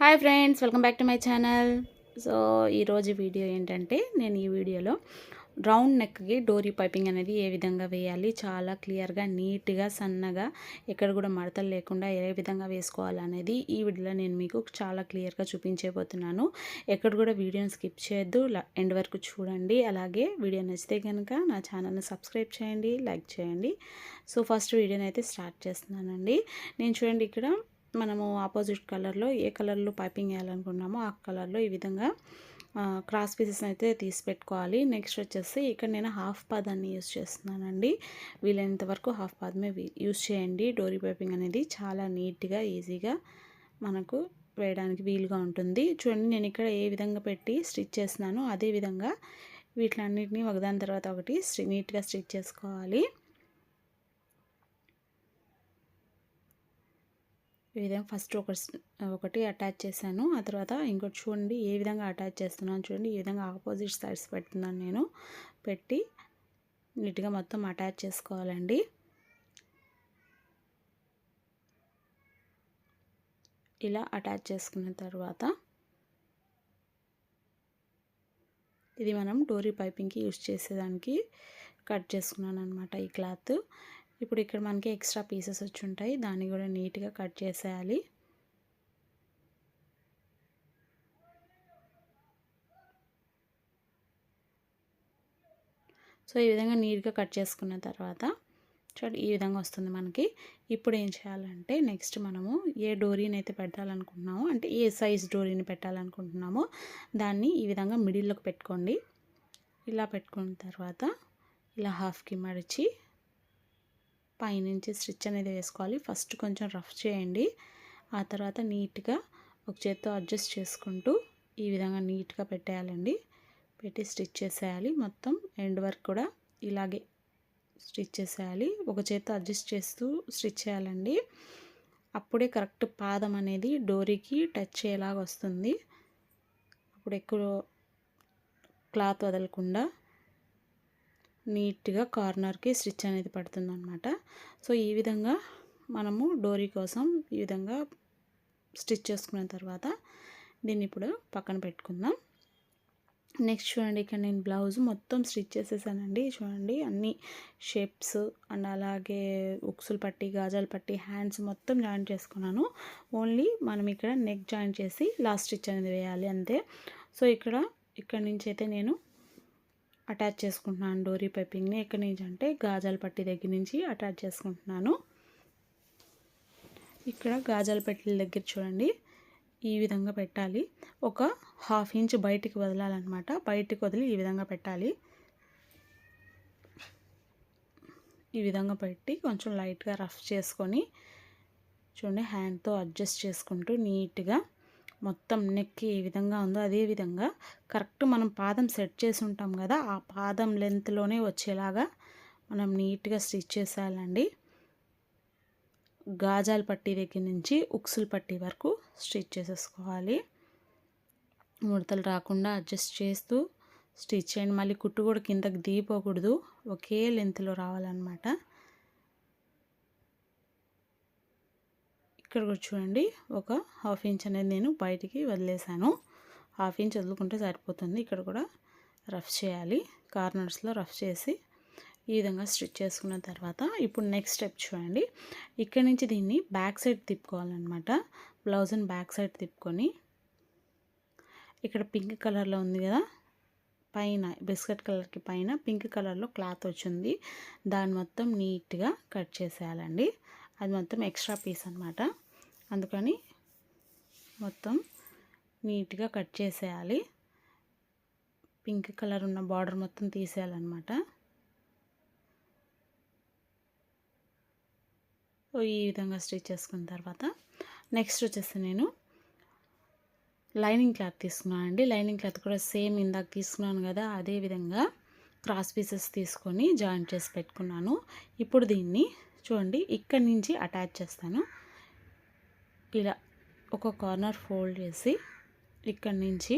Hi friends welcome back to my channel. So ఈరోజు video ఏంటంటే నేను ఈ వీడియోలో రౌండ్ నెక్కి డోరీ పైపింగ్ అనేది ఏ విధంగా వేయాలి చాలా క్లియర్గా నీట్గా సన్నగా ఎక్కడ కూడా మడతలు లేకుండా ఏ విధంగా వేసుకోవాలనేది ఈ వీడియోలో నేను మీకు చాలా క్లియర్గా చూపించబోతున్నాను. ఎక్కడ కూడా వీడియోని స్కిప్ చేయొద్దు ఎండ్ వరకు చూడండి. అలాగే వీడియో నచ్చితే కనుక నా ఛానల్ని సబ్స్క్రైబ్ చేయండి లైక్ చేయండి. సో ఫస్ట్ వీడియోని అయితే స్టార్ట్ చేస్తున్నానండి. నేను చూడండి ఇక్కడ మనము ఆపోజిట్ కలర్లో ఏ కలర్లో పైపింగ్ వేయాలనుకున్నామో ఆ కలర్లో ఈ విధంగా క్రాస్ పీసెస్ అయితే తీసి పెట్టుకోవాలి. నెక్స్ట్ వచ్చేసి ఇక్కడ నేను హాఫ్ పాదాన్ని యూస్ చేస్తున్నానండి. వీలైనంత వరకు హాఫ్ పాదమే యూస్ చేయండి. డోరీ పైపింగ్ అనేది చాలా నీట్గా ఈజీగా మనకు వేయడానికి వీలుగా ఉంటుంది. చూడండి నేను ఇక్కడ ఏ విధంగా పెట్టి స్టిచ్ చేస్తున్నానో అదే విధంగా వీటిలన్నింటినీ ఒకదాని తర్వాత ఒకటి నీట్గా స్టిచ్ చేసుకోవాలి. ఈ విధంగా ఫస్ట్ ఒక ఒకటి అటాచ్ చేశాను. ఆ తర్వాత ఇంకోటి చూడండి ఏ విధంగా అటాచ్ చేస్తున్నాను చూడండి. ఈ విధంగా ఆపోజిట్ సైడ్స్ పెడుతున్నాను నేను. పెట్టి నీట్గా మొత్తం అటాచ్ చేసుకోవాలండి. ఇలా అటాచ్ చేసుకున్న తర్వాత ఇది మనం డోరీ పైపింగ్కి యూజ్ చేసేదానికి కట్ చేసుకున్నాను అనమాట ఈ క్లాత్. ఇప్పుడు ఇక్కడ మనకి ఎక్స్ట్రా పీసెస్ వచ్చి ఉంటాయి. దాన్ని కూడా నీట్గా కట్ చేసేయాలి. సో ఈ విధంగా నీట్గా కట్ చేసుకున్న తర్వాత చూడండి ఈ విధంగా వస్తుంది మనకి. ఇప్పుడు ఏం చేయాలంటే నెక్స్ట్ మనము ఏ డోరీని అయితే పెట్టాలనుకుంటున్నామో అంటే ఏ సైజ్ డోరీని పెట్టాలనుకుంటున్నామో దాన్ని ఈ విధంగా మిడిల్లోకి పెట్టుకోండి. ఇలా పెట్టుకున్న తర్వాత ఇలా హాఫ్కి మడిచి పైనుంచి స్టిచ్ అనేది వేసుకోవాలి. ఫస్ట్ కొంచెం రఫ్ చేయండి. ఆ తర్వాత నీట్గా ఒక చేత్తో అడ్జస్ట్ చేసుకుంటూ ఈ విధంగా నీట్గా పెట్టేయాలండి. పెట్టి స్టిచ్ చేసేయాలి. మొత్తం ఎండ్ వర్క్ కూడా ఇలాగే స్టిచ్ చేసేయాలి. ఒక చేత్తో అడ్జస్ట్ చేస్తూ స్టిచ్ చేయాలండి. అప్పుడే కరెక్ట్ పాదం అనేది డోరీకి టచ్ అయ్యేలాగా వస్తుంది. అప్పుడు ఎక్కువ క్లాత్ వదలకుండా నీట్గా కార్నర్కి స్టిచ్ అనేది పడుతుంది అనమాట సో ఈ విధంగా మనము డోరీ కోసం ఈ విధంగా స్టిచ్ చేసుకున్న తర్వాత దీన్ని ఇప్పుడు పక్కన పెట్టుకుందాం. నెక్స్ట్ చూడండి ఇక్కడ నేను బ్లౌజ్ మొత్తం స్టిచ్ చేసేసానండి. చూడండి అన్ని షేప్స్ అండ్ అలాగే ఉక్సులు పట్టి గాజాలు పట్టి హ్యాండ్స్ మొత్తం జాయిన్ చేసుకున్నాను. ఓన్లీ మనం ఇక్కడ నెక్ జాయిన్ చేసి లాస్ట్ స్టిచ్ అనేది వేయాలి అంతే. సో ఇక్కడ ఇక్కడ నుంచి అయితే నేను అటాచ్ చేసుకుంటున్నాను డోరీ పైపింగ్ని. ఎక్కడి నుంచి అంటే గాజాల పట్టి దగ్గర నుంచి అటాచ్ చేసుకుంటున్నాను. ఇక్కడ గాజాల పెట్టెల దగ్గర చూడండి. ఈ విధంగా పెట్టాలి. ఒక హాఫ్ ఇంచ్ బయటికి వదలాలన్నమాట. బయటికి వదిలి ఈ విధంగా పెట్టాలి. ఈ విధంగా పెట్టి కొంచెం లైట్గా రఫ్ చేసుకొని చూడండి హ్యాండ్తో అడ్జస్ట్ చేసుకుంటూ నీట్గా మొత్తం నెక్ ఏ విధంగా ఉందో అదే విధంగా కరెక్ట్ మనం పాదం సెట్ చేసి ఉంటాం కదా ఆ పాదం లెంత్లోనే వచ్చేలాగా మనం నీట్గా స్టిచ్ చేసేయాలండి. గాజాల పట్టీ దగ్గర నుంచి ఉక్సుల పట్టీ వరకు స్టిచ్ చేసేసుకోవాలి. ముడతలు రాకుండా అడ్జస్ట్ చేస్తూ స్టిచ్ చేయండి. మళ్ళీ కుట్టు కూడా కిందకి దిగిపోకూడదు. ఒకే లెంత్లో రావాలన్నమాట. ఇక్కడ కూడా చూడండి. ఒక హాఫ్ ఇంచ్ అనేది నేను బయటికి వదిలేసాను. హాఫ్ ఇంచ్ వదులుకుంటే సరిపోతుంది. ఇక్కడ కూడా రఫ్ చేయాలి. కార్నర్స్లో రఫ్ చేసి ఈ విధంగా స్టిచ్ చేసుకున్న తర్వాత ఇప్పుడు నెక్స్ట్ స్టెప్ చూడండి. ఇక్కడ నుంచి దీన్ని బ్యాక్ సైడ్ తిప్పుకోవాలన్నమాట. బ్లౌజ్ని బ్యాక్ సైడ్ తిప్పుకొని. ఇక్కడ పింక్ కలర్లో ఉంది కదా. పైన బిస్కెట్ కలర్కి పైన పింక్ కలర్లో క్లాత్ వచ్చింది. దాన్ని మొత్తం నీట్గా కట్ చేసేయాలండి. అది మొత్తం ఎక్స్ట్రా పీస్ అనమాట అందుకని మొత్తం నీట్గా కట్ చేసేయాలి. పింక్ కలర్ ఉన్న బార్డర్ మొత్తం తీసేయాలన్నమాట. ఈ విధంగా స్టిచ్ చేసుకున్న తర్వాత నెక్స్ట్ వచ్చేసి నేను లైనింగ్ క్లాత్ తీసుకున్నాను అండి. లైనింగ్ క్లాత్ కూడా సేమ్ ఇందాక తీసుకున్నాను కదా అదే విధంగా క్రాస్ పీసెస్ తీసుకొని జాయింట్ చేసి పెట్టుకున్నాను. ఇప్పుడు దీన్ని చూడండి ఇక్కడి నుంచి అటాచ్ చేస్తాను. ఇలా ఒక కార్నర్ ఫోల్డ్ చేసి ఇక్కడి నుంచి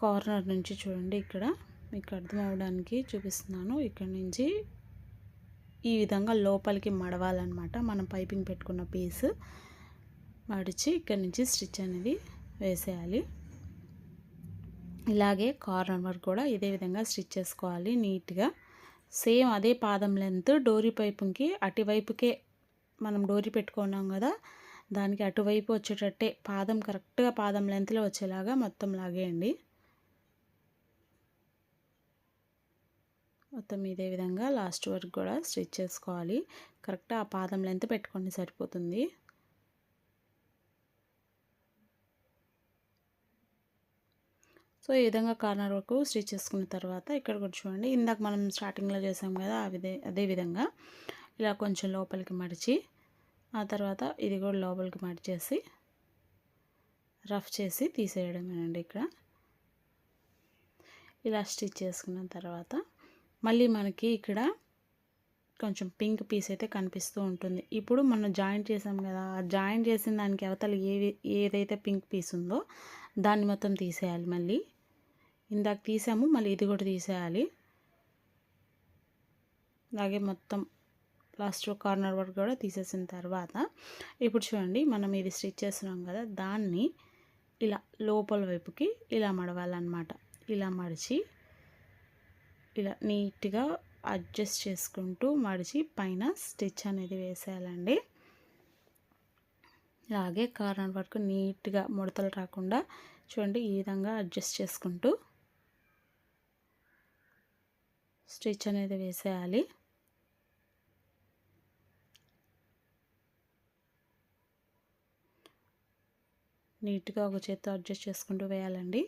కార్నర్ నుంచి చూడండి ఇక్కడ. మీకు అర్థం అవడానికి చూపిస్తున్నాను. ఇక్కడి నుంచి ఈ విధంగా లోపలికి మడవాలన్నమాట. మనం పైపింగ్ పెట్టుకున్న పీస్ మడిచి ఇక్కడి నుంచి స్టిచ్ అనేది వేసేయాలి. ఇలాగే కార్నర్ వరకు కూడా ఇదే విధంగా స్టిచ్ చేసుకోవాలి నీట్గా. సేమ్ అదే పాదం లెంత్ డోరీ పైపుకి అటువైపుకే మనం డోరీ పెట్టుకున్నాం కదా దానికి అటువైపు వచ్చేటట్టే పాదం కరెక్ట్గా పాదం లెంత్లో వచ్చేలాగా మొత్తం లాగేయండి. మొత్తం ఇదే విధంగా లాస్ట్ వరకు కూడా స్టిచ్ చేసుకోవాలి. కరెక్ట్ ఆ పాదం లెంత్ పెట్టుకోండి సరిపోతుంది. సో ఈ విధంగా కార్నర్ వరకు స్టిచ్ చేసుకున్న తర్వాత ఇక్కడ కూడా చూడండి ఇందాక మనం స్టార్టింగ్లో చేసాం కదా అదే అదే విధంగా ఇలా కొంచెం లోపలికి మడిచి ఆ తర్వాత ఇది కూడా లోపలికి మడిచేసి రఫ్ చేసి తీసేయడమేనండి ఇక్కడ. ఇలా స్టిచ్ చేసుకున్న తర్వాత మళ్ళీ మనకి ఇక్కడ కొంచెం పింక్ పీస్ అయితే కనిపిస్తూ ఉంటుంది. ఇప్పుడు మనం జాయింట్ చేసాం కదా ఆ జాయింట్ చేసిన దానికి అవతల ఏవి ఏదైతే పింక్ పీస్ ఉందో దాన్ని మొత్తం తీసేయాలి మళ్ళీ. ఇందాక తీసాము మళ్ళీ ఇది కూడా తీసేయాలి. అలాగే మొత్తం లాస్ట్ కార్నర్ వరకు కూడా తీసేసిన తర్వాత ఇప్పుడు చూడండి మనం ఇది స్టిచ్ చేస్తున్నాం కదా దాన్ని ఇలా లోపల వైపుకి ఇలా మడవాలన్నమాట. ఇలా మడిచి ఇలా నీట్గా అడ్జస్ట్ చేసుకుంటూ మడిచి పైన స్టిచ్ అనేది వేసేయాలండి. అలాగే కార్నర్ వరకు నీట్గా ముడతలు రాకుండా చూడండి ఈ విధంగా అడ్జస్ట్ చేసుకుంటూ స్టిచ్ అనేది వేసేయాలి. నీట్గా ఒక చేత్తో అడ్జస్ట్ చేసుకుంటూ వేయాలండి.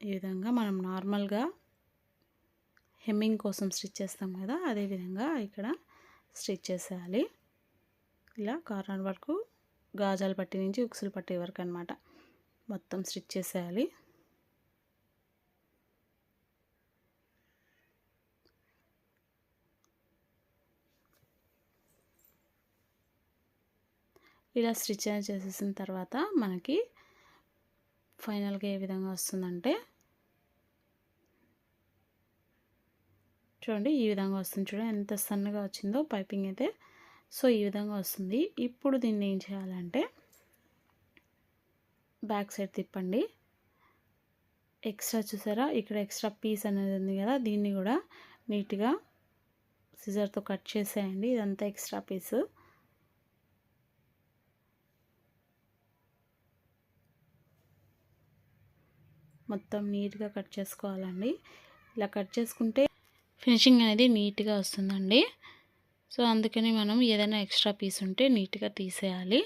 ఈ విధంగా మనం నార్మల్గా హెమ్మింగ్ కోసం స్టిచ్ చేస్తాం కదా అదేవిధంగా ఇక్కడ స్టిచ్ చేసేయాలి. ఇలా కార్నర్ వరకు గాజాల పట్టి నుంచి ఉక్సులు పట్టే వరకు అనమాట మొత్తం స్టిచ్ చేసేయాలి. ఇలా స్టిచ్ చేసేసిన తర్వాత మనకి ఫైనల్గా ఏ విధంగా వస్తుందంటే చూడండి ఈ విధంగా వస్తుంది. చూడండి ఎంత సన్నగా వచ్చిందో పైపింగ్ అయితే. సో ఈ విధంగా వస్తుంది. ఇప్పుడు దీన్ని ఏం చేయాలంటే బ్యాక్ సైడ్ తిప్పండి. ఎక్స్ట్రా చూసారా? ఇక్కడ ఎక్స్ట్రా పీస్ అనేది ఉంది కదా దీన్ని కూడా నీట్గా సిజర్తో కట్ చేసేయండి. ఇదంతా ఎక్స్ట్రా పీసు. మొత్తం నీట్గా కట్ చేసుకోవాలండి. ఇలా కట్ చేసుకుంటే ఫినిషింగ్ అనేది నీట్గా వస్తుందండి. సో అందుకని మనం ఏదైనా ఎక్స్ట్రా పీస్ ఉంటే నీట్గా తీసేయాలి.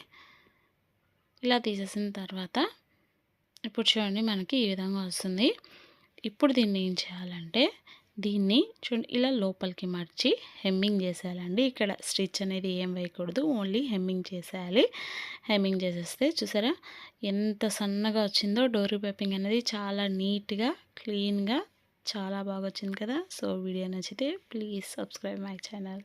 ఇలా తీసేసిన తర్వాత ఇప్పుడు చూడండి మనకి ఈ విధంగా వస్తుంది. ఇప్పుడు దీన్ని ఏం చేయాలంటే దీన్ని చూడండి ఇలా లోపలికి మర్చి హెమ్మింగ్ చేసేయాలండి. ఇక్కడ స్టిచ్ అనేది ఏం వేయకూడదు ఓన్లీ హెమ్మింగ్ చేసేయాలి. హెమ్మింగ్ చేసేస్తే చూసారా ఎంత సన్నగా వచ్చిందో. డోరీ పైపింగ్ అనేది చాలా నీట్గా క్లీన్గా చాలా బాగా వచ్చింది కదా. సో వీడియో నచ్చితే ప్లీజ్ సబ్స్క్రైబ్ మై ఛానల్.